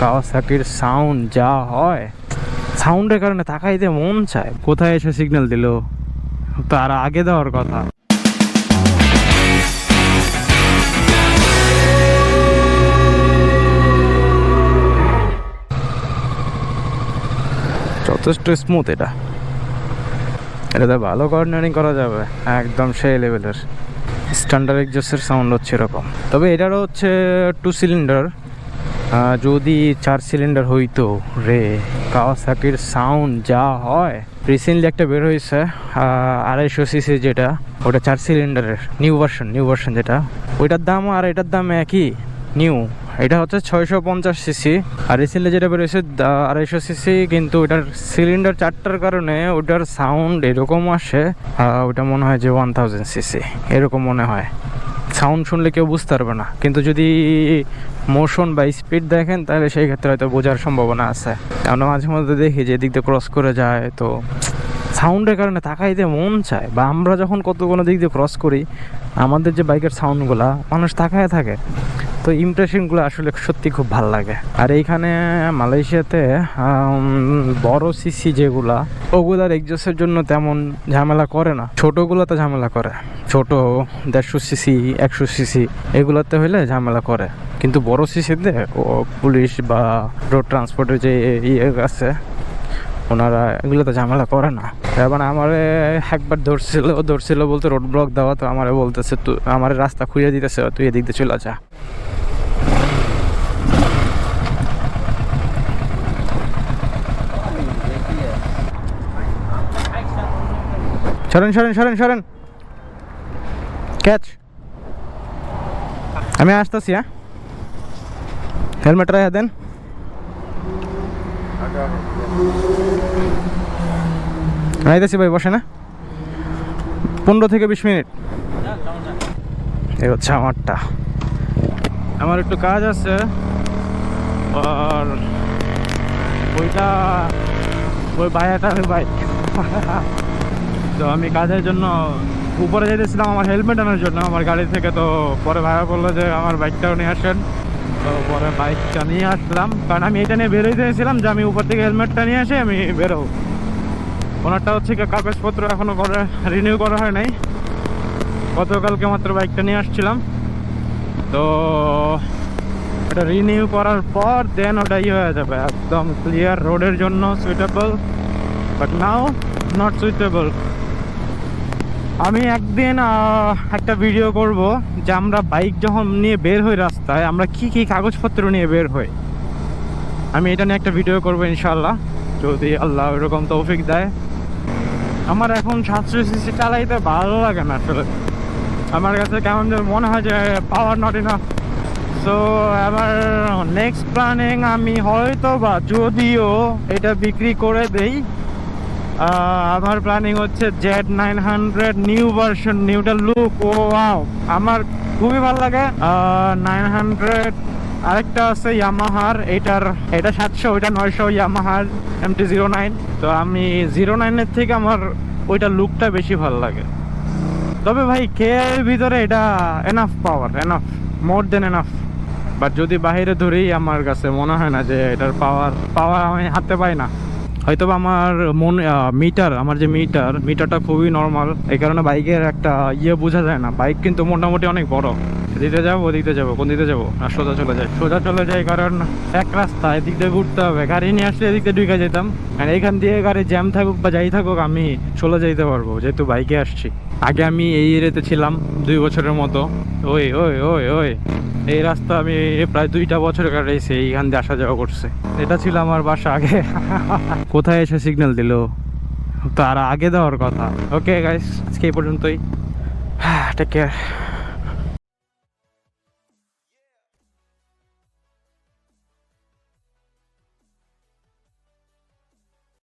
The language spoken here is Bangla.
কাওয়াসাকির সাউন্ড যা হয় সাউন্ডের কারণে তাকাইতে মন চায়। কোথায় এসে সিগন্যাল দিল? তার আগে দেওয়ার কথা। যথেষ্ট স্মুথ এটা। এটাতে ভালো কর্নারিং করা যাবে, একদম সেই লেভেলের স্ট্যান্ডার্ড এক্সজস্টের সাউন্ড হচ্ছে এরকম। তবে এটারও হচ্ছে টু সিলিন্ডার যদি চার সিলিন্ডার হইতো রে কাওয়াসাকির সাউন্ড যা হয়। রিসেন্টলি একটা বের হয়েছে আড়াইশো সিসি যেটা, ওটা চার সিলিন্ডারের নিউ ভার্সন নিউ ভার্সন যেটা। ওইটার দাম আর এটার দাম একই নিউ এটা হচ্ছে ছয়শো পঞ্চাশ সিসি আর রিসেন্টলি যেটা বেরোয়েছে আড়াইশো সিসি কিন্তু ওটার সিলিন্ডার চারটার কারণে ওটার সাউন্ড এরকম আসে ওটা মনে হয় যে ওয়ান থাউজেন্ড সিসি এরকম মনে হয়। সাউন্ড শুনলে কেউ বুঝতে পারবে না। কিন্তু যদি মোশন বা স্পিড দেখেন, তাহলে সেই ক্ষেত্রে হয়তো বোঝার সম্ভাবনা আছে। আমরা মাঝে মধ্যে দেখি যে এদিক দিয়ে ক্রস করে যায়, তো সাউন্ডের কারণে তাকাইতে মন চায়। বা আমরা যখন কত কোনো দিক দিয়ে ক্রস করি, আমাদের যে বাইকের সাউন্ডগুলা মানুষ তাকায় থাকে। তো ইমপ্রেশনগুলো আসলে সত্যি খুব ভালো লাগে। আর এইখানে মালয়েশিয়াতে বড় সিসি যেগুলা, ওগুলার এক্সজসের জন্য তেমন ঝামেলা করে না। ছোটোগুলোতে ঝামেলা করে। ছোট দেড়শো সিসি একশো সিসি এগুলোতে হইলে ঝামেলা করে। কিন্তু বড় ও পুলিশ বা রোড ট্রান্সপোর্টের যে ইয়ে আছে, ওনারা এগুলো তো ঝামেলা করে না। এবার আমারে একবার ধরছিল ধরছিল বলতে রোড ব্লক দেওয়া, তো আমারে বলতেছে তুই আমার রাস্তা খুঁজে দিতেছে, তুই এদিক দিয়ে চলে যা। সরেন সরেন সরেন সরেন। ক্যাচ আমি আসতেছি হ্যাঁ? হেলমেট রাখা দেন আইতেছি ভাই বসে না পনেরো থেকে বিশ মিনিট এই হচ্ছে আমারটা আমার একটু কাজ আছে আর ওইটা ওই বাইয়াটা বাইক তো আমি কাজের জন্য উপরে যেতেছিলাম আমার হেলমেট আনার জন্য আমার গাড়ি থেকে তো পরে ভাইয়া বলল যে আমার বাইকটাও নিয়ে আসেন তো পরে বাইকটা নিয়ে আসলাম। কারণ আমি এটা নিয়ে বেরোই চেয়েছিলাম যে আমি উপর থেকে হেলমেটটা নিয়ে আসি আমি বেরোবো। ওনারটা হচ্ছে কাগজপত্র এখনও করে রিনিউ করা হয় নাই। গতকালকে মাত্র বাইকটা নিয়ে আসছিলাম। তো এটা রিনিউ করার পর দেন ওটা ইয়ে হয়ে যাবে। একদম ক্লিয়ার রোডের জন্য suitable but now not suitable আমি একদিন একটা ভিডিও করব যে আমরা বাইক যখন নিয়ে বের হই রাস্তায়, আমরা কি কি কাগজপত্র নিয়ে বের হই? আমি এটা নিয়ে একটা ভিডিও করব ইনশাল্লাহ যদি আল্লাহ এরকম তৌফিক দেয়। আমার এখন সাতশো সিসি চালাইতে ভালো লাগে না আসলে। আমার কাছে কেমন মনে হয় যে পাওয়ার নট ইনাফ সো আমার নেক্সট প্ল্যানিং আমি হয়তো বা যদিও এটা বিক্রি করে দেই আমার প্ল্যানিং হচ্ছে Z nine hundred new version নিউটা look ও ওয়াও আমার খুবই ভালো লাগে। নাইন হান্ড্রেড, আরেকটা আছে ইয়ামাহার এটার এটা সাতশো, ওইটা নয়শো ইয়ামাহার এমটি জিরো নাইন তো আমি জিরো নাইনের থেকে আমার ওইটা লুকটা বেশি ভালো লাগে। তবে ভাই কে ভিতরে এটা enough power enough more than enough but যদি বাইরে ধরেই আমার কাছে মনে হয় না যে এটার পাওয়ার পাওয়ার আমি হাতে পাই না। হয়তো আমার মন মিটার আমার যে মিটার মিটারটা খুবই নর্মাল এই কারণে বাইকের একটা ইয়ে বোঝা যায় না। বাইক কিন্তু মোটামুটি অনেক বড়। দিতে যাব দিতে যাব, কোন দিতে যাব? আর সোজা চলে যায় সোজা চলে যায় কারণ এক রাস্তা, এদিক দিয়ে ঘুরতে হবে। গাড়ি নিয়ে আসলে এদিক ঢুকে যেতাম। আর এইখান দিয়ে গাড়ি জ্যাম থাকুক বা যাই থাকুক, আমি চলে যেতে পারব, যেহেতু বাইকে আসছি। আগে আমি এই এরিয়াতে ছিলাম দুই বছরের মতো। ওই ওই ওই ওই। এই রাস্তা আমি প্রায় দুইটা বছর কাটাইছি, এইখান দিয়ে আসা যাওয়া করছে। এটা ছিল আমার বাসা আগে। কোথায় এসে সিগন্যাল দিল? তার আগে দেওয়ার কথা। ওকে গাইস আজকে এই পর্যন্তই। Take care